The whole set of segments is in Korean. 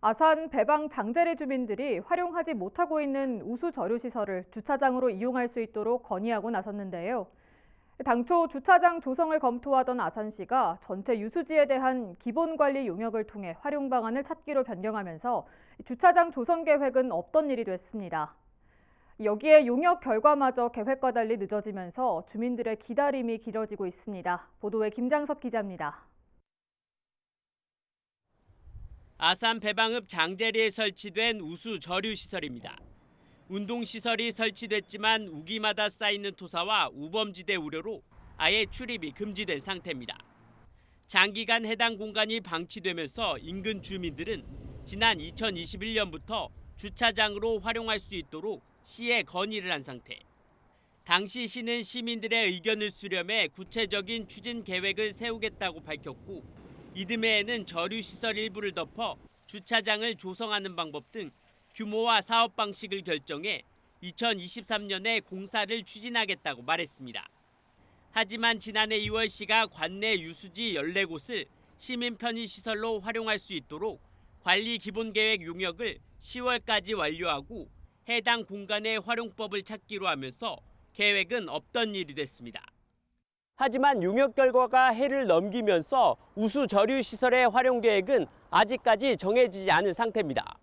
아산 배방 장제리 주민들이 활용하지 못하고 있는 우수 저류 시설을 주차장으로 이용할 수 있도록 건의하고 나섰는데요. 당초 주차장 조성을 검토하던 아산시가 전체 유수지에 대한 기본 관리 용역을 통해 활용 방안을 찾기로 변경하면서 주차장 조성 계획은 없던 일이 됐습니다. 여기에 용역 결과마저 계획과 달리 늦어지면서 주민들의 기다림이 길어지고 있습니다. 보도에 김장섭 기자입니다. 아산 배방읍 장제리에 설치된 우수 저류 시설입니다. 운동 시설이 설치됐지만 우기마다 쌓이는 토사와 우범지대 우려로 아예 출입이 금지된 상태입니다. 장기간 해당 공간이 방치되면서 인근 주민들은 지난 2021년부터 주차장으로 활용할 수 있도록 시에 건의를 한 상태. 당시 시는 시민들의 의견을 수렴해 구체적인 추진 계획을 세우겠다고 밝혔고 이듬해에는 저류 시설 일부를 덮어 주차장을 조성하는 방법 등 규모와 사업 방식을 결정해 2023년에 공사를 추진하겠다고 말했습니다. 하지만 지난해 2월 시가 관내 유수지 14곳을 시민 편의 시설로 활용할 수 있도록 관리 기본 계획 용역을 10월까지 완료하고 해당 공간의 활용법을 찾기로 하면서 계획은 없던 일이 됐습니다. 하지만 용역 결과가 해를 넘기면서 우수 저류 시설의 활용 계획은 아직까지 정해지지 않은 상태입니다.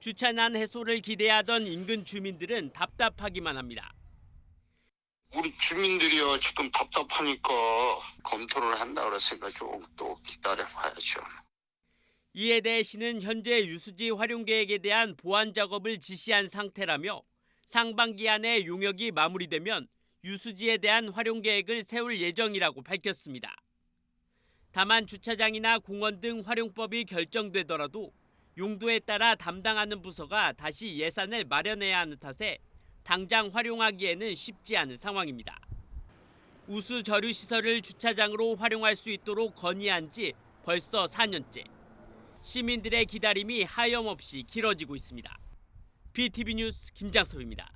주차난 해소를 기대하던 인근 주민들은 답답하기만 합니다. 우리 주민들이요 지금 답답하니까 검토를 한다 그랬으니까 좀또 기다려 봐야죠. 이에 대해 시는 현재 유수지 활용 계획에 대한 보완 작업을 지시한 상태라며 상반기 안에 용역이 마무리되면 유수지에 대한 활용 계획을 세울 예정이라고 밝혔습니다. 다만 주차장이나 공원 등 활용법이 결정되더라도 용도에 따라 담당하는 부서가 다시 예산을 마련해야 하는 탓에 당장 활용하기에는 쉽지 않은 상황입니다. 우수 저류 시설을 주차장으로 활용할 수 있도록 건의한 지 벌써 4년째. 시민들의 기다림이 하염없이 길어지고 있습니다. BTV 뉴스 김장섭입니다.